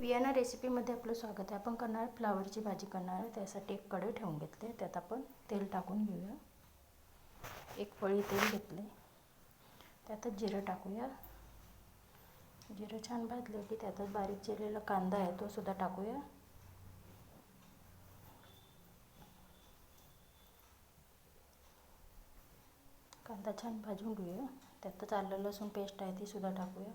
Vienna रेसिपीमध्ये आपलं स्वागत आहे. आपण करणार फ्लावरची भाजी करणार आहे. त्यासाठी एक कढई ठेवून घेतले. त्यात आपण तेल टाकून घेऊया. एक पळी तेल घेतले. त्यातच जिरं टाकूया. जिरं छान भाजलं की त्यातच बारीक चिरलेला कांदा आहे तो सुद्धा टाकूया. कांदा छान भाजून घेऊया. त्यातच आलं लसूण पेस्ट आहे ती सुद्धा टाकूया.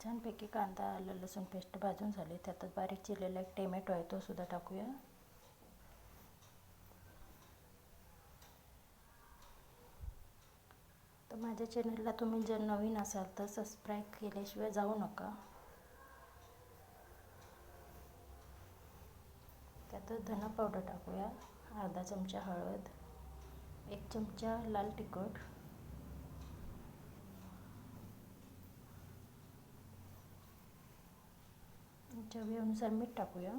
छानपैकी कांदा आलं लसूण पेस्ट भाजून झाले. त्यातच बारीक चिरलेला एक टोमॅटो आहे तो सुद्धा टाकूया. तर माझ्या चॅनलला तुम्ही जर नवीन असाल तर सबस्क्राईब केल्याशिवाय जाऊ नका. त्यातच धना पावडर टाकूया. अर्धा चमचा हळद एक चमचा लाल तिखट. चवीनुसार मीठ टाकूया.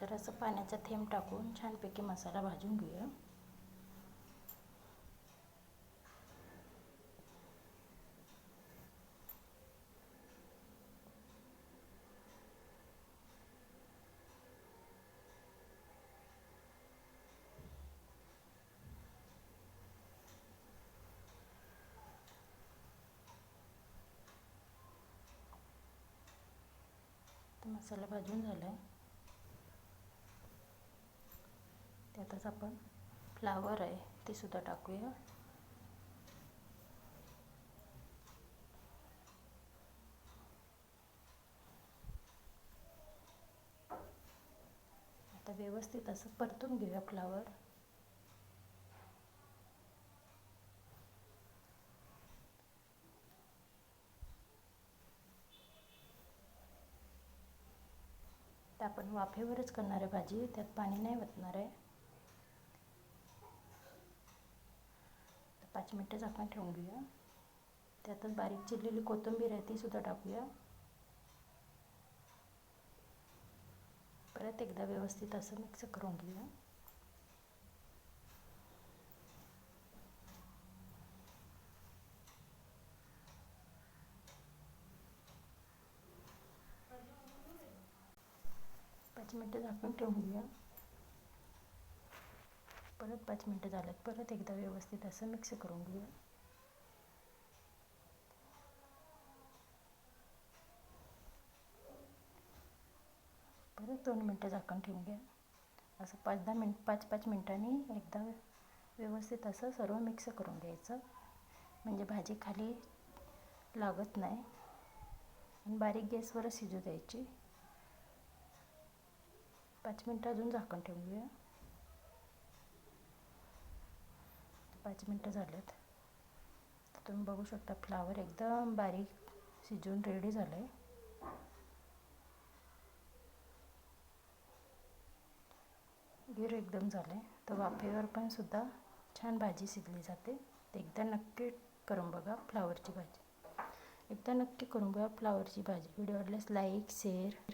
जरासं पाण्याचा थेंब टाकून छानपैकी मसाला भाजून घेऊया. मसाला भाजून झाला आहे त्यातच आपण फ्लावर आहे ते सुद्धा टाकूया. आता व्यवस्थित असं परतून घेऊया फ्लावर आपण वाफेवरच करणार आहे भाजी त्यात पाणी नाही वतणार आहे. पाच मिनटंच आपण ठेवून घेऊया त्यातच बारीक चिरलेली कोथिंबीर आहे ती सुद्धा टाकूया. परत एकदा व्यवस्थित असं मिक्स करून घेऊया. पाच मिनटं झाकून ठेवून परत पाच मिनटं झाल्यात. परत एकदा व्यवस्थित असं मिक्स करून घेऊया. परत दोन मिनटं झाकण ठेवून घ्या. असं पाच दहा मिनट पाच पाच मिनटांनी एकदा व्यवस्थित असं सर्व मिक्स करून घ्यायचं. म्हणजे भाजी खाली लागत नाही. आणि बारीक गॅसवरच शिजू द्यायची. पाच मिनटं अजून झाकण ठेवूया. पाच मिनटं झालेत. तर तुम्ही बघू शकता फ्लावर एकदम बारीक शिजून रेडी झालं आहे गिर एकदम झालं आहे तर वाफेवर पण सुद्धा छान भाजी शिजली जाते. ते एकदा नक्की करून बघा फ्लावरची भाजी. एकदा नक्की करून बघा फ्लावरची भाजी. व्हिडिओ आवडल्यास लाईक शेअर.